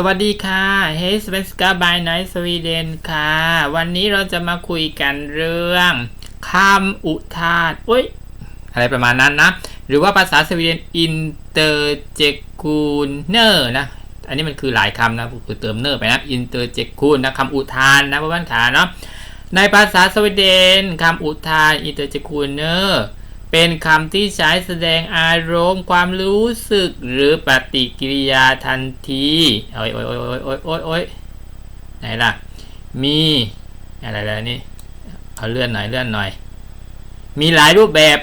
สวัสดีค่ะเฮสเวสกาบายไนท์สวีเดนค่ะ วันนี้เราจะมาคุยกันเรื่องคำอุทานอุ้ย อะไรประมาณนั้นนะ หรือว่าภาษาสวีเดนอินเตอร์เจกูนเนอร์นะ อันนี้มันคือหลายคำนะคือเติมเนอร์ไปนะอินเตอร์เจกูนะคำอุทานนะเพื่อนขาเนาะ ในภาษาสวีเดนคำอุทานอิน เป็นคำที่ใช้แสดงอารมณ์ความรู้สึกหรือปฏิกิริยาทันทีโอ้ยโอ้ยโอ้ยโอ้ยโอ้ยโอ้ยโอ้ยไหนล่ะ มีอะไรแล้วนี่เอาเลื่อนหน่อยเลื่อนหน่อย มีหลายรูปแบบ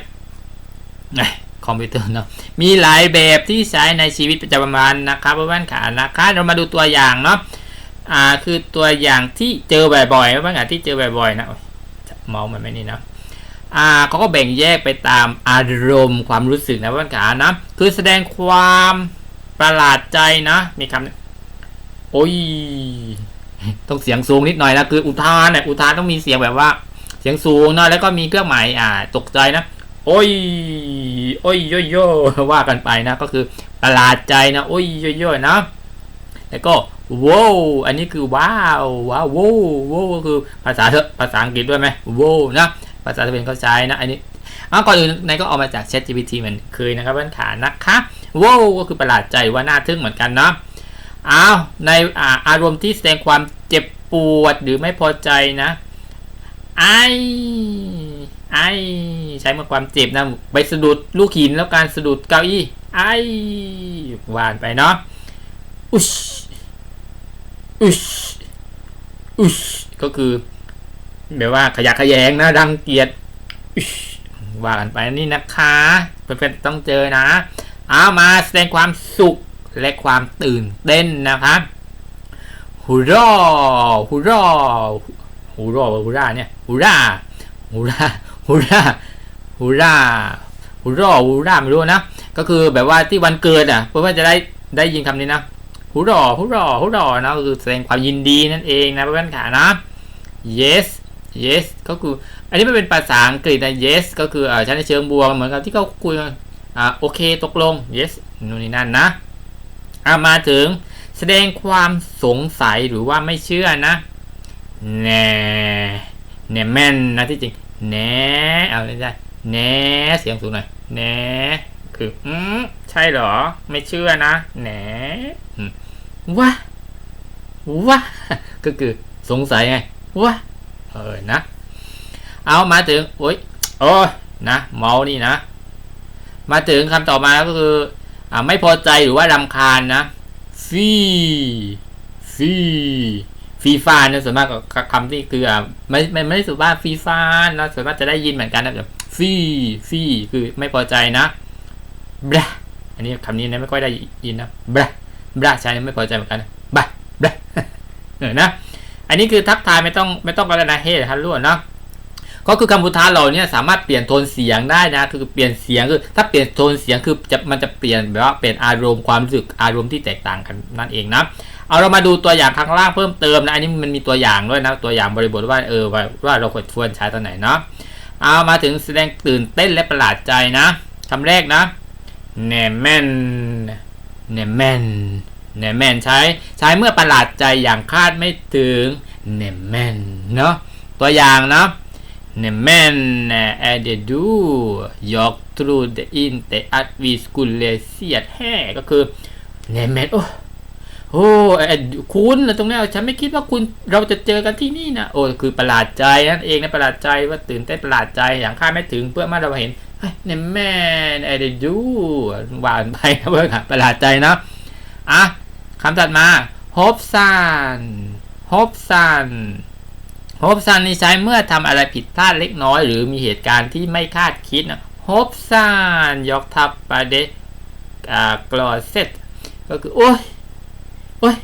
ไงคอมพิวเตอร์เนาะมีหลายแบบที่ใช้ในชีวิตประจำวันนะครับเพื่อนขานะคะเรามาดูตัวอย่างเนาะอ่าคือตัวอย่างที่เจอบ่อยๆเพื่อนขาที่เจอบ่อยๆนะเมาส์มันไม่นี่เนาะ เขาก็แบ่งแยกไปตามอารมณ์ความรู้สึกนะเพื่อนขานะ คือแสดงความประหลาดใจนะ มีคำโอ้ย ต้องเสียงสูงนิดหน่อยนะคืออุทานเนี่ยอุทานต้องมีเสียงแบบว่า เสียงสูงนะแล้วก็มีเครื่องหมายอ่า ตกใจนะโอ้ย โอ้ยโยโย่ว่ากันไปนะ ก็คือประหลาดใจนะ โอ้ยโยโย่นะ แล้วก็ว้าวอันนี้คือว้าวว้าวว้าวว้าวก็คือภาษาเถอะภาษาอังกฤษด้วยไหมว้าวนะ ภาษาสเปนเขาใช้นะอันนี้เอาก่อนอื่นนายก็เอามาจาก Chat GPT เหมือนเคยนะครับเพื่อนขานะคะว้าวก็คือประหลาดใจว่าน่าทึ่งเหมือนกันเนาะอ้าวในอาอารมณ์ที่แสดงความเจ็บปวดหรือไม่พอใจนะไอไอใช้เมื่อความเจ็บนะไปสะดุดลูกหินแล้วการสะดุดเก้าอี้ไอหวานไปเนาะอุชอุชอุชก็คือ แบบว่าขยะขยงนะรังเกียจว่ากันไปนี่นะคะเพื่อนๆต้องเจอนะเอามาแสดงความสุขและความตื่นเต้นนะครับฮูร่าฮูร่าฮูร่าฮูร่าเนี่ยฮูร่าฮูร่าฮูร่าฮูร่าฮูร่าฮูร่าไม่รู้นะก็คือแบบว่าที่วันเกิดอะเพื่อนๆจะได้ได้ยินคำนี้นะฮูร่าฮูร่าฮูร่านะคือแสดงความยินดีนั่นเองนะเพื่อนๆขานะ yes yes ก็คือ อันนี้มันเป็นภาษาอังกฤษนะ yes ก็คืออ่าใช้ในเชิงบวกเหมือนกับที่เขาคุยอ่าโอเคตกลง yes นู่นนี่นั่นนะอ่ามาถึงแสดงความสงสัยหรือว่าไม่เชื่อนะแน่แน่แม่นนะที่จริงแน่เอาเลยได้แน่เสียงสูงหน่อยแน่คืออืมใช่เหรอ ไม่เชื่อนะแน่อืมวะวะก็คือสงสัยไงวะ เออนะ เอามาถึงโอ้ยโอ้ยนะเมาส์นี่นะ มาถึงคำต่อมาก็คืออ่าไม่พอใจหรือว่ารำคาญนะฟีฟีฟีฟานนะส่วนมากก็คำที่คืออ่าไม่ไม่ไม่ได้สุภาพฟีฟานนะส่วนมากจะได้ยินเหมือนกันนะแบบฟีฟีคือไม่พอใจนะบราอันนี้คำนี้นะไม่ค่อยได้ยินนะบราบราใช้ไม่พอใจเหมือนกันนะบราบราเออนะ อันนี้คือทักทายไม่ต้องไม่ต้องอะไรนะเฮ้ฮัลโหลเนาะก็คือคำพูดท้าเราเนี่ยสามารถเปลี่ยนโทนเสียงได้นะคือเปลี่ยนเสียงคือถ้าเปลี่ยนโทนเสียงคือจะมันจะเปลี่ยนแบบว่าเปลี่ยนอารมณ์ความรู้สึกอารมณ์ที่แตกต่างกันนั่นเองนะเอาเรามาดูตัวอย่างข้างล่างเพิ่มเติมนะอันนี้มันมีตัวอย่างด้วยนะตัวอย่างบริบทว่าเออว่าเราควรควรใช้ตอนไหนเนาะเอามาถึงแสดงตื่นเต้นและประหลาดใจนะคำแรกนะเนแมนเนแมน เนแมนใช้ใช้เมื่อประหลาดใจอย่างคาดไม่ถึง Nämen เนาะตัวอย่างเนาะ Nämen är det du jag trodde inte att vi skulle ses här ก็คือ Nämen โอ้โอ้คุณตรงนี้ฉันไม่คิดว่าคุณเราจะเจอกันที่นี่นะโอ้คือประหลาดใจนั่นเองนะประหลาดใจว่าตื่นเต้นประหลาดใจอย่างคาดไม่ถึงเพื่อมาเราเห็นเนแม่ไอเดดูหวานไปนะเพื่อนประหลาดใจนะอะ คำถัดมาฮบซันฮบซันฮบซันนี่ใช้เมื่อทำอะไรผิดพลาดเล็กน้อย หรือมีเหตุการณ์ที่ไม่คาดคิดนะฮบซันยกทับประเดกลอเซตก็คือ โอ้ยโอ้ย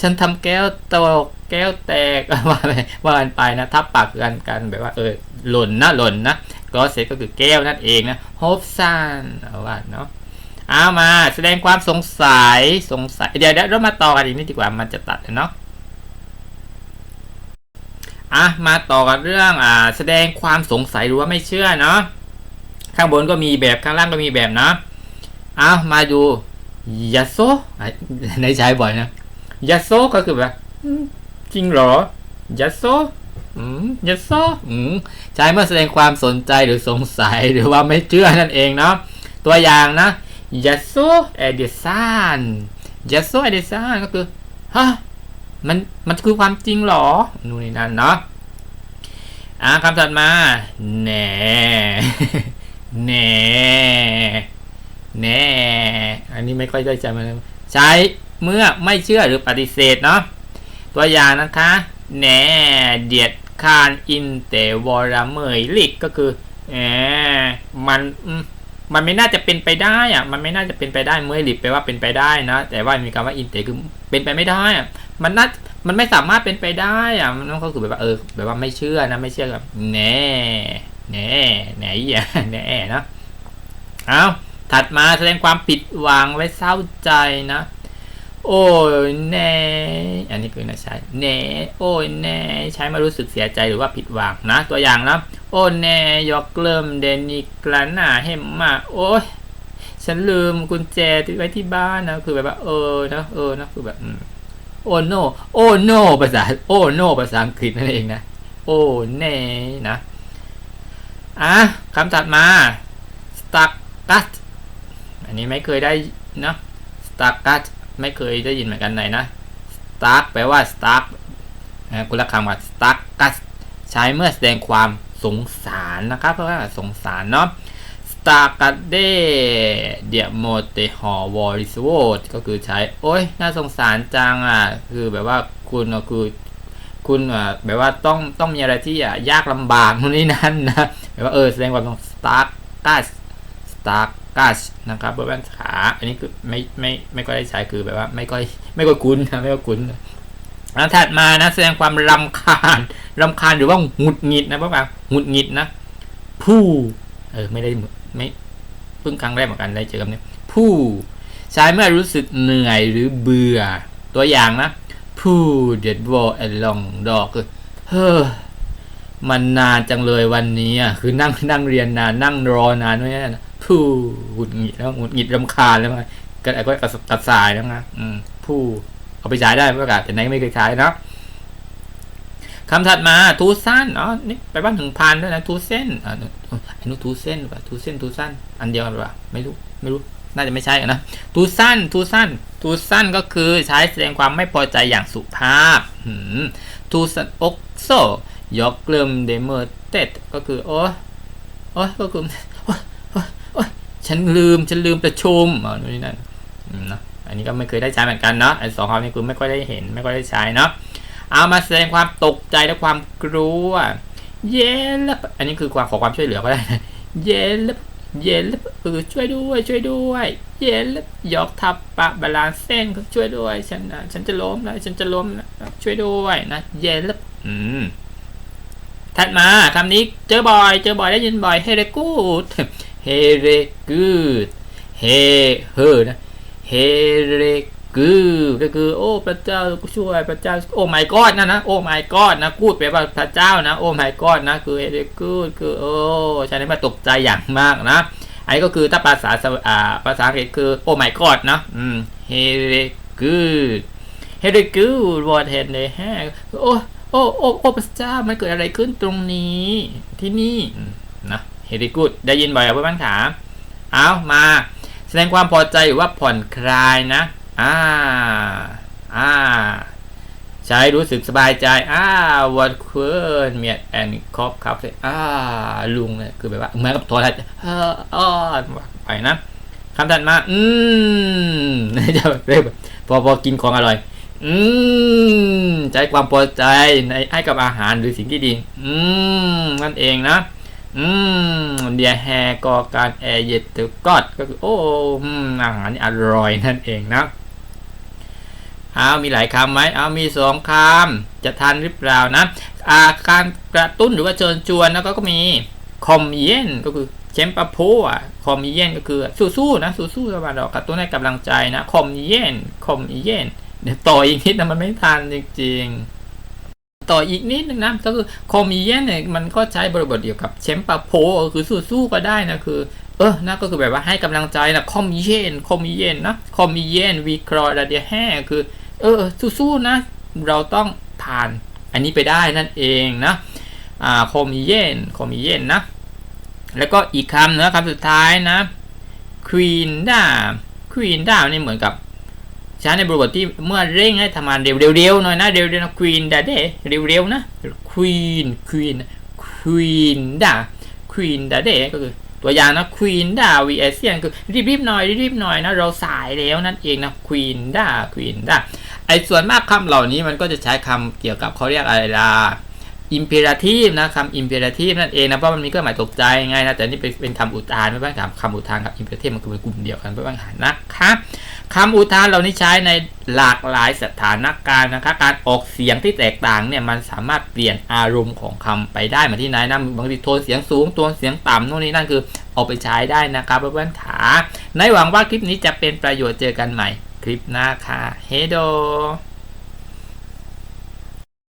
ฉันทำแก้วตกแก้วแตกว่าไปว่ากันไปนะ ทับปากกันกันแบบว่าเออหล่นนะหล่นนะกลอเซตก็คือแก้วนั่นเองนะฮบซันเอาว่าเนาะ เอามาแสดงความสงสัยสงสัยเดี๋ยวเดี๋ยวเรามาต่อกันอีกนิดดีกว่ามันจะตัดเนาะอะมาต่อกันเรื่องอ่าแสดงความสงสัยหรือว่าไม่เชื่อเนาะข้างบนก็มีแบบข้างล่างก็มีแบบเนาะเอามาดูยาโซในใช้บ่อยนะยัสโซก็คือแบบจริงเหรอยัสโซอืมยัสโซอืมใช้เมื่อแสดงความสนใจหรือสงสัยหรือว่าไม่เชื่อนั่นเองเนาะตัวอย่างนะ ยัสโซเอเดซันยัสโซเอเดซันก็คือฮะมันมันคือความจริงหรอ นู่นนี่นั่นเนาะอ่าคำถัดมาแหน่แหน่แน่อันนี้ไม่ค่อยได้ใจมันใช้เมื่อไม่เชื่อหรือปฏิเสธเนาะตัวอย่างนะคะแหน่เดียดคานอินเตวอรเมยลิกก็คือแหมมันอื มันไม่น่าจะเป็นไปได้อะมันไม่น่าจะเป็นไปได้เมื่อลิบไปว่าเป็นไปได้นะ แต่ว่ามีคำว่าอินเตคือเป็นไปไม่ได้อะมันน่ามันไม่สามารถเป็นไปได้อะมันก็คือแบบว่าเออแบบว่าไม่เชื่อนะไม่เชื่อกับแน่แน่แน่อย่าแน่นะเอาถัดมาแสดงความผิดหวังไว้เศร้าใจนะ โอ้ยแน่ อันนี้คือนะใช้แน่โอ้ยแน่ ใช้มารู้สึกเสียใจหรือว่าผิดหวังนะ ตัวอย่างนะโอ้แน่ยกเริ่มเดนิกลาหน้าเฮมมาโอ้ยฉันลืมกุญแจไว้ที่บ้านนะ คือแบบว่าเออนะเออนะคือแบบโอ้โนโอ้โนภาษาโอ้โนภาษาอังกฤษนั่นเองนะ โอ้แน่นะอะคำถัดมา stuck cut อันนี้ไม่เคยได้นะ stuck cut ไม่เคยได้ยินเหมือนกันไหนนะ stuck แปลว่า stuck นะคุณละคำว่า stuck cut ใช้เมื่อแสดงความสงสารนะครับ เพราะว่าสงสารเนาะ stuck เดเดียโมเตหอวอริสโวก็คือใช้ โอ้ยน่าสงสารจังอะ คือแบบว่าคุณก็คือคุณอะแบบว่าต้องต้องมีอะไรที่อะยากลำบากนู่นนี่นั่นนะแบบว่าเออแสดงความส ง stuck cut stuck cut นะครับเบอร์แว่นขา อันนี้คือไม่ไม่ไม่ก็ได้ใช้คือแบบว่าไม่ก็ไม่ก็คุ้นนะไม่ก็คุ้นแล้วถัดมานะแสดงความรำคาญรำคาญหรือว่าหงุดหงิดนะพวกเราหงุดหงิดนะผู้เออไม่ได้ไม่เพิ่งครั้งแรกเหมือนกันได้เจอคำนี้ผู้ใช้เมื่อรู้สึกเหนื่อยหรือเบื่อตัวอย่างนะผู้เด็ดวอลแอนลองดอกคือเฮ้อมันนานจังเลยวันนี้อะคือนั่งนั่งเรียนนานนั่งรอนานไม่ได้นะ ผู้หงุดหงิดแล้วหงุดหงิดรำคาญแล้วไงก็ไอ้ก็กระสับกระส่ายแล้วนะอืมผู้เอาไปใช้ได้ไม่ประกาศแต่ไหนไม่เคยใช้เนาะคำถัดมาทูสั้นอ๋อนี่ไปบ้านถึงพันด้วยนะทูเส้นอ่าอันนู้นทูเส้นหรือเปล่าทูเส้นทูสั้นอันเดียวกันหรือเปล่าไม่รู้ไม่รู้น่าจะไม่ใช่นะทูสั้นทูสั้นทูสั้นก็คือใช้แสดงความไม่พอใจอย่างสุภาพทูสันอกโซยอกเริ่มเดเมอร์เต็ดก็คือโอ้โอ้ก็คือ ฉันลืม ฉันลืมประชุมอ๋อนู่นนี่นั่นนะอันนี้ก็ไม่เคยได้ใช้เหมือนกันเนาะไอ้สองคำนี้คือไม่ค่อยได้เห็น ไม่ค่อยได้ใช้เนาะเอามาแสดงความตกใจและความกลัว เย็นแล้วอันนี้คือความขอความช่วยเหลือก็ได้เย็นแล้วเย็นแล้วเออช่วยด้วยช่วยด้วย เย็นแล้วยกทับปะบาลานเส้นช่วยด้วยฉันนะฉันจะล้มแล้วฉันจะล้มแล้วช่วยด้วยนะเย็นแล้วอืมถัดมาคำนี้เจอบ่อย เจอบ่อยได้ยินบ่อยเฮเรกูด เฮเรกูดเฮเฮนะเฮเรกูก็คือ โอ้พระเจ้าช่วยพระเจ้าโอ้ my god นะนะโอ้ my god นะกูดแปลว่าพระเจ้านะโอ้ my god นะคือเฮเรกูดคือโอ้ฉันได้มาตกใจอย่างมากนะอันนี้ก็คือถ้าภาษาอ่าภาษาอังกฤษคือโอ้ my god นะอืมเฮเรกูดเฮเรกูด what had they had โอ้โอ้โอ้โอ้พระเจ้ามันเกิดอะไรขึ้นตรงนี้ที่นี่นะ เฮเรกูดได้ยินบ่อยเพื่อนๆขาเอามา แสดงความพอใจหรือว่าผ่อนคลายนะอ่าอ่าใช้รู้สึกสบายใจอ่าวันเคิร์นเมียแอนคอฟครับอ่าลุงเนี่ยคือแบบว่าเหมือนกับโทรทัศน์เอออ้อไปนะคำถัดมา อืมจะเรียกพอพอกินของอร่อย อืม ใจความพอใจในให้กับอาหารหรือสิ่งที่ดี อืม นั่นเองนะ อืมเดียแฮกอการแอร์เย็ดเตกอดก็คือโอ้อาหารอร่อยนั่นเองนะเอามีหลายคำไหมเอามีสองคำจะทันหรือเปล่านะอาการกระตุ้นหรือว่าเชิญชวนแล้วก็มีคอมเย็นก็คือเชมปะโพอะคอมเย็นก็คือสู้ๆนะสู้ๆสบายดอกกระตุ้นให้กำลังใจนะคอมเย็นคอมเย็นเดี๋ยวต่ออีกนิดนะมันไม่ทันจริงๆ ต่ออีกนิดนึงนะก็คือคอมเย็นเนี่ยมันก็ใช้บริบทเดียวกับเชมปะโพคือสู้ๆก็ได้นะคือเออนะก็คือแบบว่าให้กำลังใจนะคอมเย็นคอมเย็นนะคอมเย็นวิเคราะห์ระเดียแห่คือ เออสู้ๆนะ เราต้องผ่านอันนี้ไปได้นั่นเองนะอ่าโคมิเยนโคมิเยนนะ แล้วก็อีกคำนะคำสุดท้ายนะ queen ด้า queen ด้านี่เหมือนกับ ช้ในบริบทที่เมื่อเร่งให้ทำงานเร็วๆหน่อยนะเร็วๆนะ queen ด้าเดเร็วๆนะ queen queen queen ด้า queen ด้าเดก็คือตัวอย่างนะ queen ด้า vs เซียนคือรีบๆหน่อยรีบๆหน่อยนะเราสายแล้วนั่นเองนะ queen ด้า queen ด้าไอ้ส่วนมากคำเหล่านี้มันก็จะใช้คำเกี่ยวกับเขาเรียกอะไรล่ะ imperative นะคำ imperative นั่นเองนะเพราะมันมีเครื่องหมายตกใจไงนะแต่นี่เป็นเป็นคำอุทานไม่บ้างครับคำอุทานกับ imperative มันคือเป็นกลุ่มเดียวกันไม่บ้างหานะคะ คำอุทานเรานี้ใช้ในหลากหลายสถานการณ์นะคะ การออกเสียงที่แตกต่างเนี่ยมันสามารถเปลี่ยนอารมณ์ของคำไปได้เหมาที่ไหนนะบางทีโทนเสียงสูงโทนเสียงต่ำโน่นนี่นั่นคือเอาไปใช้ได้นะครับเพื่อนๆขาในหวังว่าคลิปนี้จะเป็นประโยชน์เจอกันใหม่ คลิปหน้าค่ะเฮโด